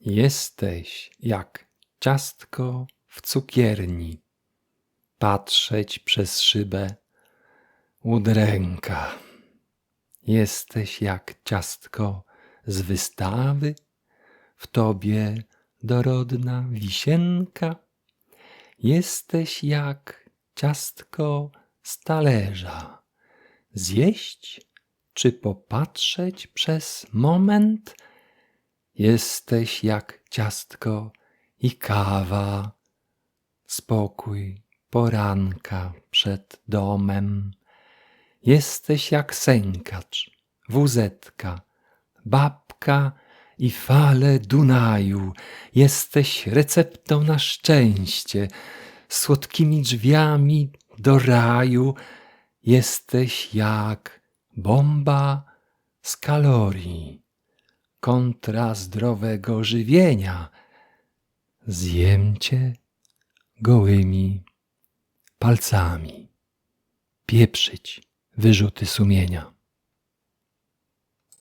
Jesteś jak ciastko w cukierni. Patrzeć przez szybę udręka. Jesteś jak ciastko z wystawy, w tobie dorodna wisienka. Jesteś jak ciastko z talerza. Zjeść czy popatrzeć przez moment? Jesteś jak ciastko i kawa, spokój poranka przed domem. Jesteś jak sękacz, wuzetka, babka i fale Dunaju. Jesteś receptą na szczęście, słodkimi drzwiami do raju. Jesteś jak bomba z kalorii, kontra zdrowego żywienia. Zjem cię gołymi palcami, pieprzyć wyrzuty sumienia.